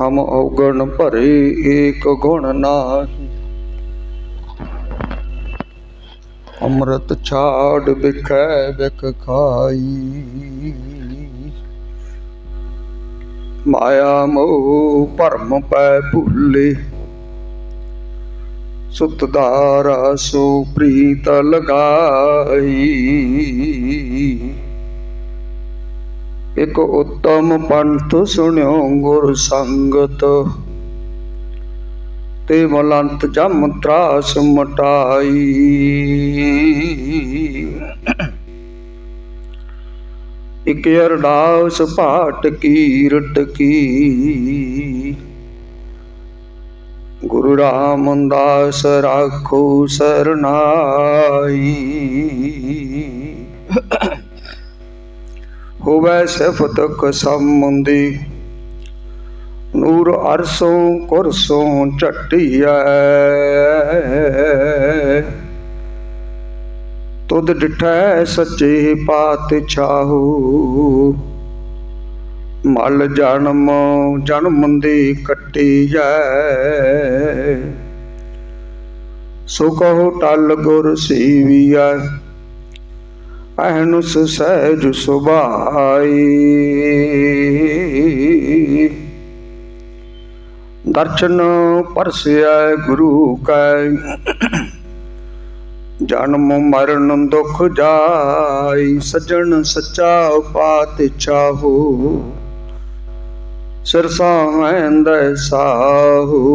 ਹਮ ਔਗਣ ਭਰੇ ਏਕ ਗੁਣ ਨਾਹੀ। ਅੰਮ੍ਰਿਤ ਛਾੜ ਬਿਖੈ ਬਿਖ ਖਾਈ। ਮਾਇਆ ਮੋਹ ਭਰਮ ਪੈ ਭੁੱਲੇ। ਸੁਤ ਧਾਰਾ ਸੋ ਪ੍ਰੀਤ ਲਗਾਈ। ਇਕ ਉਤਮ ਪੰਥ ਸੁਣਿਓ ਗੁਰ ਸੰਗਤ। ਤੇ ਮਲੰਤ ਜਮ ਤਰਾਸ ਮਟਾਈ। ਇਕ ਅਰਦਾਸ ਪਾਟ ਕੀਰਟ ਕੀ। ਗੁਰੂ ਰਾਮਦਾਸ ਰਾਖੋ ਸਰਨਾਈ। ਹੋਵੇ ਸਿਫਤ ਕਸਮੁੰਦੀ। ਨੂਰ ਅਰਸੋਂ ਕੁਰਸੋਂ ਝਟਿਐ। ਤੁਧ ਡਿਠੈ ਸੱਚੇ ਪਾਤਸ਼ਾਹੂ ਮਲ ਜਨਮ ਜਨਮ ਦੀ ਕੱਟੀ ਜੈ ਸੋ ਕਹੋ ਟਲ ਗੁਰ ਸੀਵੀਐ। ਅਹਨੁਸ ਸਹਿਜ ਸੁਭਾਈ। ਦਰਸ਼ਨ ਪਰਸਿਆ ਗੁਰੂ ਕੈ। ਜਨਮ ਮਰਨ ਦੁਖ ਜਾਈ, ਸਜਣ ਸੱਚਾ ਪਾਤਸ਼ਾਹੂ ਸਿਰਸਾ ਸਾਹੰਦ ਸਾਹੂ।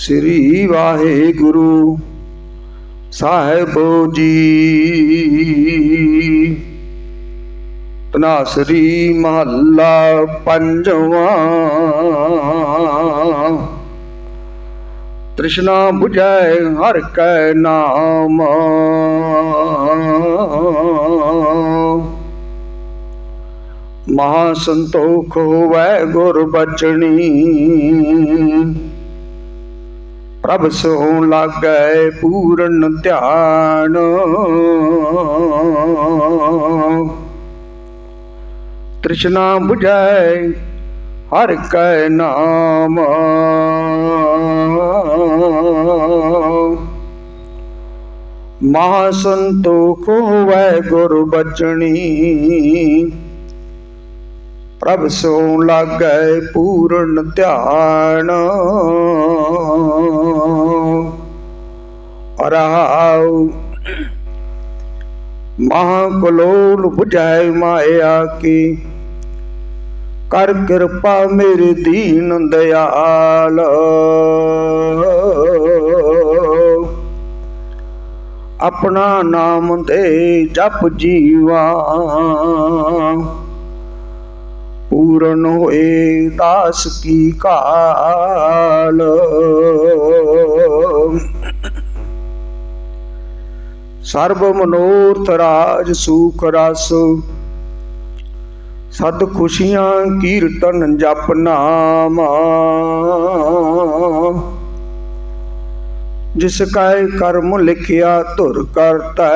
ਸ੍ਰੀ ਵਾਹਿਗੁਰੂ ਸਾਹਿਬ ਜੀ। ਤਨਾਸਰੀ ਮਹੱਲਾ ਪੰਜਵਾਂ। ਤ੍ਰਿਸ਼ਨਾ 부ਜੈ ਹਰ ਕੈ ਨਾਮ। ਮਹਾ ਸੰਤੋਖ ਹੋਵੈ ਗੁਰ ਬਚਣੀ। ਪ੍ਰਭ ਸੋ ਲਾਗੈ ਪੂਰਨ ਧਿਆਨ। ਤ੍ਰਿਸ਼ਨਾ 부ਜੈ ਹਰ ਕੈ ਨਾਮ। ਮਹਾ ਸੰਤੋਖ ਹੋਵੈ ਗੁਰ ਬਚਣੀ। ਪ੍ਰਭ ਸੋ ਲਾਗੈ ਪੂਰਨ ਧਿਆਨ। ਅਰਹਾਉ ਮਹਾ ਕਲੋਲ 부ਝੈ ਮਾਇਆ ਕੀ। ਕਰ ਕਿਰਪਾ ਮੇਰੇ ਦੀਨ ਦਿਆਲ। ਆਪਣਾ ਨਾਮ ਦੇ ਜਪ ਜੀਵਾ। ਪੂਰਨ ਹੋਏ ਦਾਸ ਕੀ ਕਾਲ? ਸਰਬ ਮਨੋਰਥ ਰਾਜ ਸੁਖ ਰਸ, ਸਦ ਖੁਸ਼ੀਆਂ ਕੀਰਤਨ ਜਪ ਨਾਮ। ਜਿਸ ਕਾਇ ਕਰਮ ਲਿਖਿਆ ਧੁਰ ਕਰਤਾ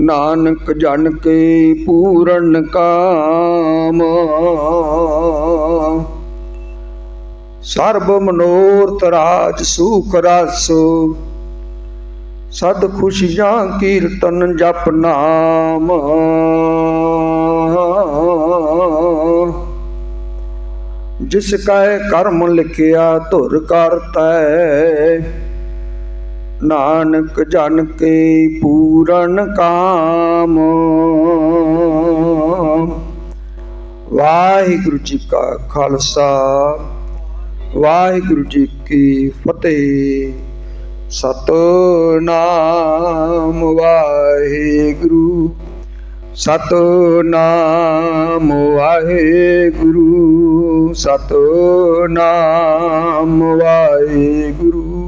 ਨਾਨਕ ਜਨ ਕੇ ਪੂਰਨ ਕਾਮ। ਸਰਬ ਮਨੋਰਥ ਰਾਜ ਸੁਖ ਰਸ। ਸਦ ਖੁਸ਼ੀਆਂ ਕੀਰਤਨ ਜਪ ਨਾਮ। ਜਿਸ ਕੈ ਕਰਮ ਲਿਖਿਆ ਧੁਰ ਕਰਤੈ। ਨਾਨਕ ਜਨ ਕੇ ਪੂਰਨ ਕਾਮ। ਵਾਹਿਗੁਰੂ ਜੀ ਕਾ ਖਾਲਸਾ, ਵਾਹਿਗੁਰੂ ਜੀ ਕੀ ਫਤਿਹ। ਸਤਨਾਮ ਵਾਹਿਗੁਰੂ ਸਤਨਾਮ ਵਾਹਿਗੁਰੂ ਸਤਨਾਮ ਵਾਹਿਗੁਰੂ।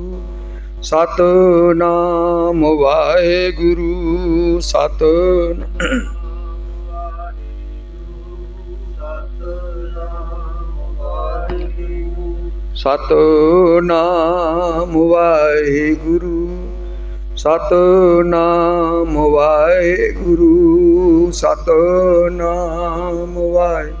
ਸਤਨਾਮ ਵਾਹਿਗੁਰੂ ਸਤਨਾਮ ਸਤਨਾਮ ਵਾਹਿਗੁਰੂ ਸਤਨਾਮ ਵਾਹਿਗੁਰੂ ਸਤਨਾਮ ਵਾਹਿ